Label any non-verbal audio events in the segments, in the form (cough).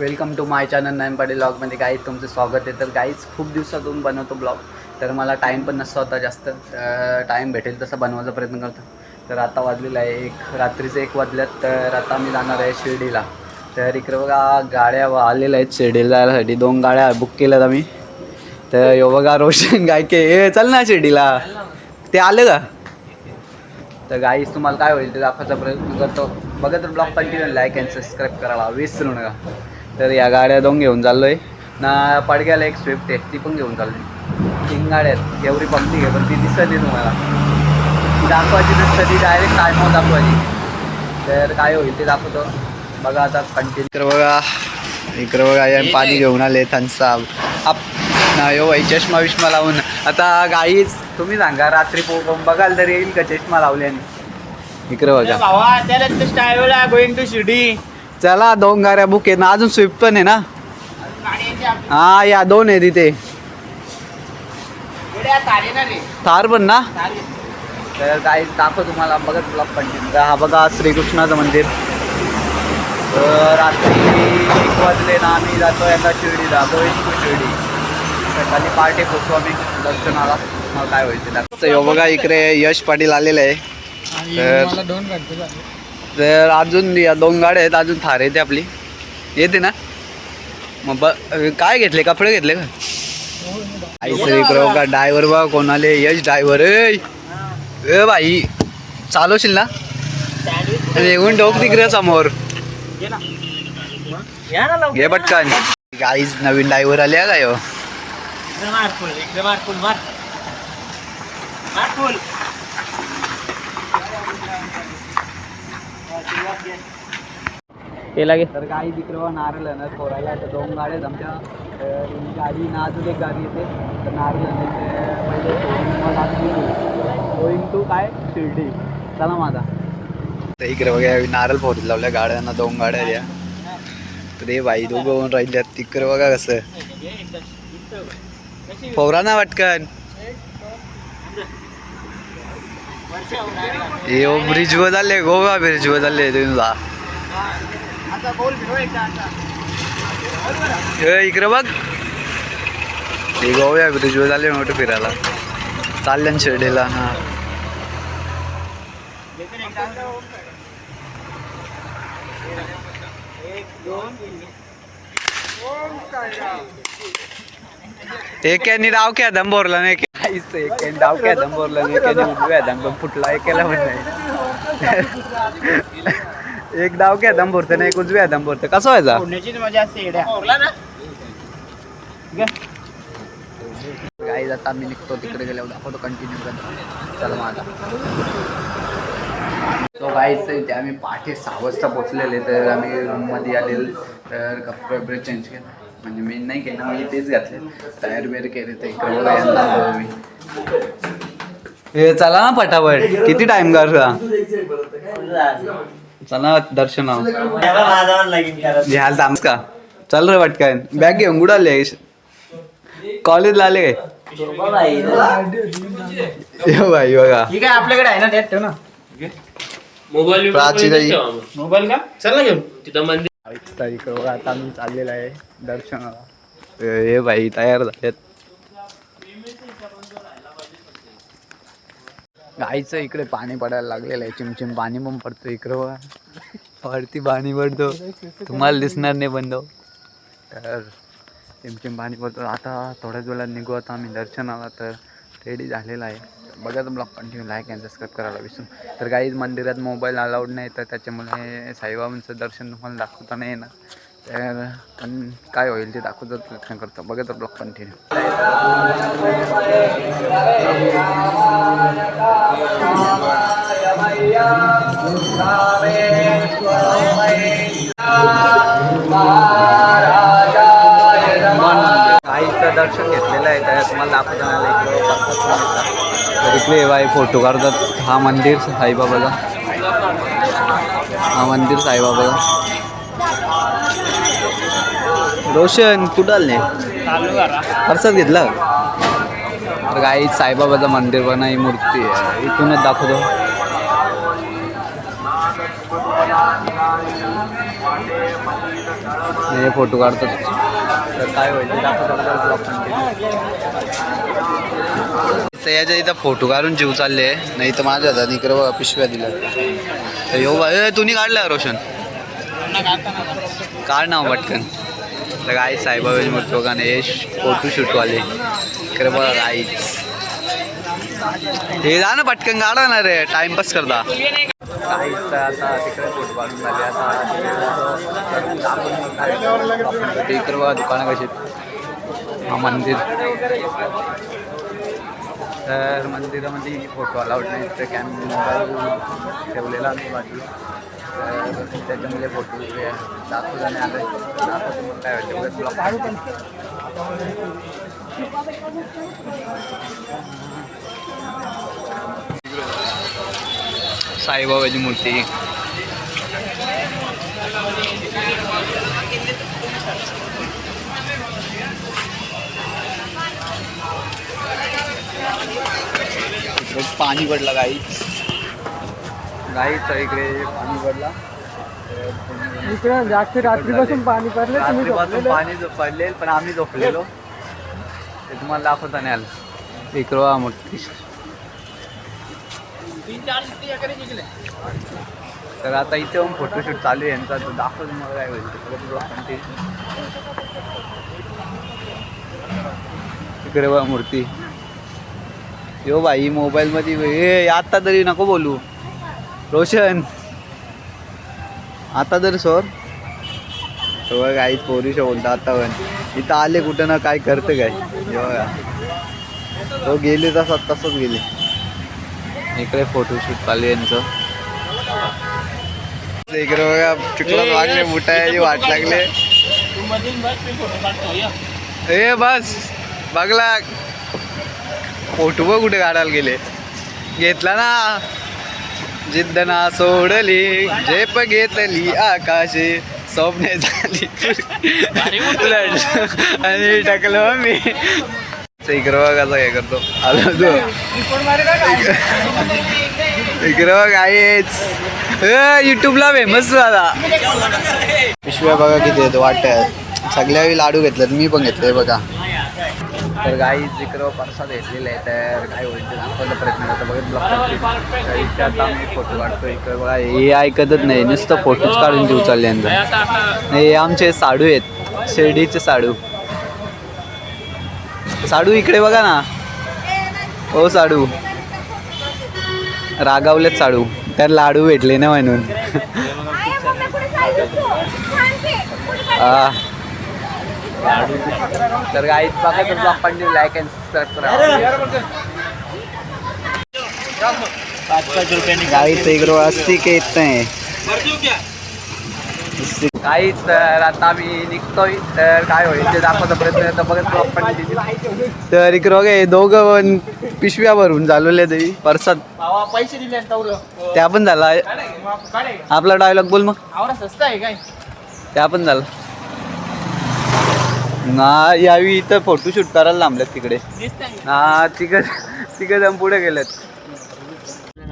Welcome to my channel Nayan Patil ब्लॉगमध्ये. Guys तुमचं स्वागत आहे. तर गाईज खूप दिवसातून बनवतो ब्लॉग. तर मला टाईम पण नसतो होता जास्त. टाईम भेटेल तसा बनवायचा प्रयत्न करतो. तर आता वाजलेला आहे एक रात्रीचं एक वाजल्यात. तर आता मी जाणार आहे शिर्डीला. तर इकडे बघा गाड्या आलेल्या आहेत शिर्डीला जायसाठी. दोन गाड्या बुक केल्यात आम्ही. तर यो बघा रोशन गायके ए चल ना शिर्डीला. ते आलं का? तर गाईज तुम्हाला काय होईल ते दाखवायचा प्रयत्न करतो. बघा तर blog continue like and subscribe करायला विसरू नका. तर या गाड्या दोन घेऊन चाललो आहे ना पडग्याला एक स्विफ्ट आहे ती पण घेऊन चालली तीन गाड्या आहेत एवढी पंक्ती आहे पण ती दिसत नाही तुम्हाला. दाखवायची नसतं ती डायरेक्ट टायमावर दाखवायची. तर काय होईल ते दाखवतो. बघा आता कंटिन्यू तर बघा इकडं बघा या पाणी घेऊन आले थन्सा आप ना यो बाई चष्मा विष्मा लावून. आता गाईच तुम्ही सांगा रात्री पो बघाल तर येईल का चष्मा लावल्याने? इकडं बघा. Going to Shirdi. चला दोन गाड्या बुक आहेत ना अजून स्विफ्ट पण आहे ना. हा या दोन आहे तिथे थार पण ना? तारे. काही दाखव तुम्हाला बघत ब्लॉग कंटिन्यू हा बघा श्रीकृष्णाचं मंदिर. तर रात्री एक वाजले ना आम्ही जातो आता शिर्डीला गोविंद टू शिर्डी. खाली पार्टी पोचू आम्ही दर्शनाला. मग काय होईल बघा इकडे यश पाटील आलेले आहे. तर- मला दोन घंटे झाले. तर अजून या दोन गाड्या आहेत अजून थार येते आपली. येते ना? मग ब काय घेतले? कपडे घेतले का? आई इकडं का ड्रायव्हर बा कोणाले. यश ड्रायव्हर ए बाई चालवशील ना? येऊन डोक तिकडे समोर. घे पटकन. गाईज नवीन ड्रायव्हर आले का हो यो इकडे मार फुल इकडे मार फुल मार मार फुल ते लागे. तर गाई तिकडं नारळ ना फोरायला तर दोन गाड्या आमच्या. तर ही गाडी ना अजून एक गाडी येते. तर नारळ पहिले गोईंग टू काय? शिर्डी. चला माझा तर इकडे बघा नारळ फोडीत लावल्या. गाड्यांना दोन गाड्या द्या. रे बाई दोघं होऊन राहिल्यात. तिकडे बघा कसं. फोरा ना वाटकन. हे ब्रिज वर चालले गोवा ब्रिज वर चालले तुम्ही इकडे बघ. हे गोव्या ब्रिज वर चालले मोठं फिरायला. चालल्या ना शिर्डीला हा. एक दोन तीन ओम क्या दम बोरला नाही. काहीच एकाने डाव क्या दम बोरला नाही एकाने उजव्या दम पण फुटला एकाला पण नाही. (laughs) एक डाव क्या दम भरतं नाही एक उजव्या दम भरतं कसं व्हायचा? मजा असते जाता आम्ही निघतो तिकडे गेल्यावर दाखवतो कंटिन्यू करतो. चला माझा सो गाईच इथे आम्ही पहाटे सहा वाजता पोचलेले तर आम्ही रूममध्ये आलेलो तर कपडे वगैरे चेंज केले. म्हणजे मी नाही केलं मी तेच घातले. तयार बियार केले मी हे चला ना फटाफट किती टाइम कर चला दर्शन घ्याल थांबस का? चल रे पटकन. बॅग घेऊन कुठं आले कॉलेजला आले काय यो बाई बघा. ठीक आहे आपल्याकडे आहे ना त्यात ठेव ना. मोबाईल प्राची. मोबाईल का? चल ना घेऊन. तिथं मंदिर इकडे बघा आता मी चाललेला आहे दर्शनाला. हे बाई तयार झालेत. गाईचं इकडे पाणी पडायला लागलेलं आहे. चिमचिम पाणी पण पडतो इकडं वरती पाणी पडतो. तुम्हाला दिसणार नाही बंद. तर चिमचिम पाणी पडतो. आता थोड्याच वेळात निघू आता आम्ही दर्शनाला तर रेडी झालेला आहे. बघा blog continue like and subscribe करायला विसरून तर काही मंदिरात मोबाईल अलाउड नाही तर त्याच्यामुळे साईबाबांचं दर्शन तुम्हाला दाखवता नाही येणार. तर पण काय होईल ते दाखवतो प्रयत्न करतो. बघा तर ब्लॉग कंटिन्यू आईचं दर्शन घेतलेलं आहे तर तुम्हाला दाखवतो. ना इकडं बघतात तर इकडे बाई फोटो काढतात. हा मंदिर साईबाबाचा. हा मंदिर साईबाबाचा. रोशन कुठं आले चालू खर्चात घेतला? तर काही साईबाबाचं मंदिर पण आहे मूर्ती आहे. इथूनच दाखवतो. हे फोटो काढतात. तर काय होईल दाखवतो. तर याच्या इथं फोटो काढून जीव चालले. नाही तर माझ्या हातात इकडे बघा पिशव्या दिल्या तर यो बा तुम्ही काढला रोशन? काढ ना पटकन. तर काय साईबाबाची म्हणतो का नाही हे फोटोशूटवाले इकडे बघा आई हे जा ना पटकन काढा ना रे टाइमपास करता. काहीच आता तिकडे फोटो काढून झाले आता इकडे बघा दुकानं कशी हा मंदिर. तर मंदिरामध्ये फोटो अलाउड नाही. तर कॅमेरा ठेवलेला आहे बाजूला. तर त्याच्यामुळे फोटो दाखवला नाही आलं दाखवतो. मग काय वाटतं? तुला साईबाबाची मूर्ती. इकडे पाणी पडलं गाईच गाईच इकडे पाणी पडला इकडे रात्री रात्रीपासून पाणी पडले तुम्ही रात्रीपासून. पाणी जो पडले पण आम्ही झोपलेलो. ते तुम्हाला दाखवता नाही आलं. इकडं मोठी. तर आता इथे येऊन फोटोशूट चालू आहे यांचा तो दाखवतो मला काय होईल. ते परत बघा continue. इकडे बघा मूर्ती. यो बाई मोबाईल मध्ये ए आता तरी नको बोलू. रोशन. आता तरी सोर बघा काही पोरीश बोलता आता पण. इथं आले कुठं ना काय करतं काय. बघा. तो गेले तसं तसंच गेले. इकडे फोटोशूट चालू यांचं. इकडे बघा चिखलात वागले बुटायची वाट लागले. ए बस. बघला. फोटो बघ कुठे काढायला गेले. घेतला ना. जिद्द ना सोडली झेप घेतली आकाशे स्वप्ने झाली. आणि टाकलं मी इकडं बघ काय करतो. आलो तो. इकडं बघ आहेच. युट्यूबला फेमस झाला. पिशव्या बघा किती आहेत वाटत सगळ्या लाडू घेतलेत मी पण घेतले बघा. तर गाई जिकडं परसाद घेतलेला आहे तर काय होईल ते दाखवायचा प्रयत्न करतो. बघत फोटो काढतो. इकडं बघा हे ऐकतच नाही. नुसतं फोटोच काढून देऊ चालले यांचा. नाही हे आमचे साडू आहेत. शिर्डीचे साडू. साडू इकडे बघा ना. हो साडू. रागावलेत साडू. तर लाडू भेटले ना म्हणून. तर गाईत बघा तर आपण लाईक अँड सबस्क्राईब करा. पाच पाच रुपयांनी गाईच इकडं अस्सी के येत नाही काहीच तर आता आम्ही निघतोय. तर काय होईल ते दाखवतो प्रयत्न करतो. बघत आपण तर इकडं बघा हे दोघं पण पिशव्या भरून झालेले तरी परसाद. पैसे दिले त्या पण झाला. आपला डायलॉग बोल मग. स्वस्त आहे काय? त्या पण झालं. ना यावी इथं फोटोशूट करायला लांबल्यात तिकडे. दिसतंय हा तिकडे तिकडे जाऊन पुढे गेलेत.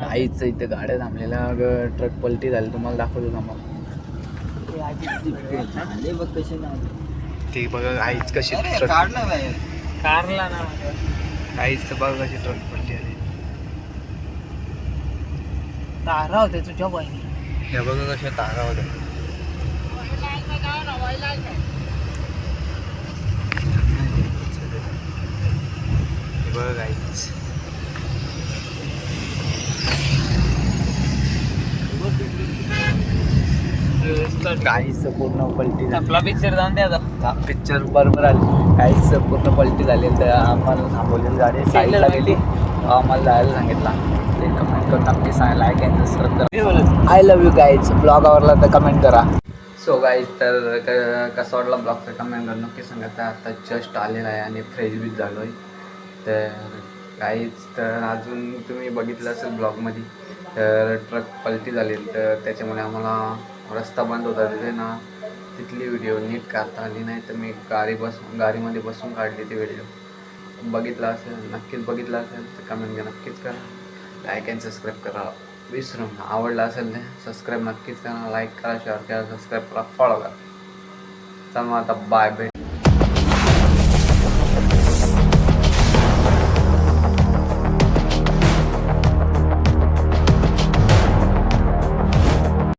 काहीच इथे गाड्या थांबलेल्या ट्रक पलटी झाली तुम्हाला दाखवतो ना मग ती बघा काहीच कशी ट्रक कारला ना. काहीच बघा कशी ट्रक पलटी आली तारा होते तुझ्या बहिणी हे बघा कशा तारा होत्या. बघा काहीच काहीच पूर्ण पलटी झाली. आपला पिक्चर जाऊन द्या आता. पिक्चर बरोबर आली. काहीच पूर्ण पलटी झाली. तर आम्हाला थांबवलेली गाडी साईडला गेली. आम्हाला जायला सांगितला. ते कमेंट करून नक्की सांगा. लाईक सबस्क्राईब करा. I love you guys blog आवडला तर कमेंट करा. सो गाईज तर कसा वाटला ब्लॉगचा कमेंट करा नक्की सांगा. तर आता जस्ट आलेला आहे आणि फ्रेश बीच झालो आहे तर काहीच तर अजून तुम्ही बघितलं असेल ब्लॉगमध्ये तर ट्रक पलटी झाली तर त्याच्यामुळे आम्हाला रस्ता बंद होता तिथे ना. तिथली व्हिडिओ नीट काढता आली नाही तर मी गाडी बसून गाडीमध्ये बसून काढली ती व्हिडिओ बघितला असेल नक्कीच बघितला असेल तर कमेंट नक्कीच करा. लाईक अँड सबस्क्राईब करा. विसरून आवडला असेल ते सबस्क्राईब नक्कीच करा. लाईक करा शेअर करा सबस्क्राईब करा फॉलो करा. चल मग आता बाय भेट.